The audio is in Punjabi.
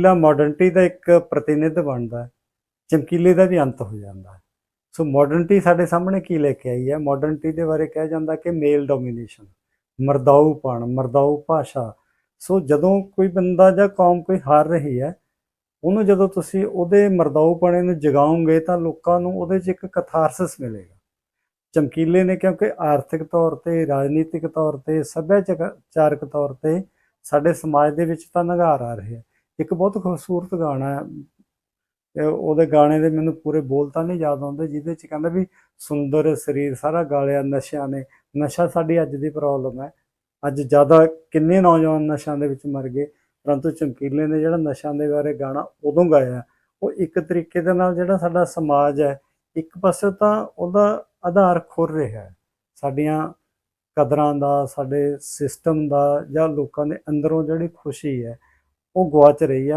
ਚਮਕੀਲਾ ਮਾਡਰਨਿਟੀ ਦਾ ਇੱਕ ਪ੍ਰਤੀਨਿਧ ਬਣਦਾ ਹੈ। ਚਮਕੀਲੇ ਦਾ ਵੀ ਅੰਤ ਹੋ ਜਾਂਦਾ ਹੈ। ਸੋ ਮਾਡਰਨਿਟੀ ਸਾਡੇ ਸਾਹਮਣੇ ਕੀ ਲੈ ਕੇ ਆਈ ਹੈ? ਮਾਡਰਨਿਟੀ ਦੇ ਬਾਰੇ ਕਿਹਾ ਜਾਂਦਾ ਕਿ ਮੇਲ ਡੋਮੀਨੇਸ਼ਨ ਮਰਦਾਊਪਣ, ਮਰਦਾਊ ਭਾਸ਼ਾ। ਸੋ ਜਦੋਂ ਕੋਈ ਬੰਦਾ ਜਾਂ ਕੌਮ ਕੋਈ ਹਾਰ ਰਹੀ ਹੈ, ਉਹਨੂੰ ਜਦੋਂ ਤੁਸੀਂ ਉਹਦੇ ਮਰਦਾਊਪਣੇ ਨੂੰ ਜਗਾਓਗੇ ਤਾਂ ਲੋਕਾਂ ਨੂੰ ਉਹਦੇ 'ਚ ਇੱਕ ਕਥਾਰਸਿਸ ਮਿਲੇਗਾ। ਚਮਕੀਲੇ ਨੇ ਕਿਉਂਕਿ ਆਰਥਿਕ ਤੌਰ ਤੇ, ਰਾਜਨੀਤਿਕ ਤੌਰ ਤੇ, ਸੱਭਿਆਚਾਰਕ ਤੌਰ ਤੇ ਸਾਡੇ ਸਮਾਜ ਦੇ ਵਿੱਚ ਤਾਂ ਨਿਘਾਰ ਆ ਰਿਹਾ ਇੱਕ ਬਹੁਤ ਖੂਬਸੂਰਤ ਗਾਣਾ ਹੈ। ਤੇ ਉਹਦੇ ਗਾਣੇ ਦੇ ਮੈਨੂੰ ਪੂਰੇ ਬੋਲ ਤਾਂ ਨਹੀਂ ਯਾਦ ਆਉਂਦੇ, ਜਿਹਦੇ ਚ ਕਹਿੰਦਾ ਵੀ ਸੁੰਦਰ ਸਰੀਰ, ਸਾਰਾ ਗਾਲਿਆ ਨਸ਼ਿਆਂ ਨੇ। ਨਸ਼ਾ ਸਾਡੀ ਅੱਜ ਦੀ ਪ੍ਰੋਬਲਮ ਹੈ। ਅੱਜ ਜ਼ਿਆਦਾ ਕਿੰਨੇ ਨੌਜਵਾਨ ਨਸ਼ਿਆਂ ਦੇ ਵਿੱਚ ਮਰ ਗਏ, ਪਰੰਤੂ ਚਮਕੀਲੇ ਨੇ ਜਿਹੜਾ ਨਸ਼ਿਆਂ ਦੇ ਬਾਰੇ ਗਾਣਾ ਉਦੋਂ ਗਾਇਆ ਉਹ ਇੱਕ ਤਰੀਕੇ ਦੇ ਨਾਲ ਜਿਹੜਾ ਸਾਡਾ ਸਮਾਜ ਹੈ, ਇੱਕ ਪਾਸੇ ਤਾਂ ਉਹਦਾ ਆਧਾਰ ਖੁਰ ਰਿਹਾ ਹੈ। ਸਾਡੀਆਂ ਕਦਰਾਂ ਦਾ, ਸਾਡੇ ਸਿਸਟਮ ਦਾ ਜਾਂ ਲੋਕਾਂ ਦੇ ਅੰਦਰੋਂ ਜਿਹੜੀ ਖੁਸ਼ੀ ਹੈ ਉਹ ਗਵਾਚ ਰਹੀ ਹੈ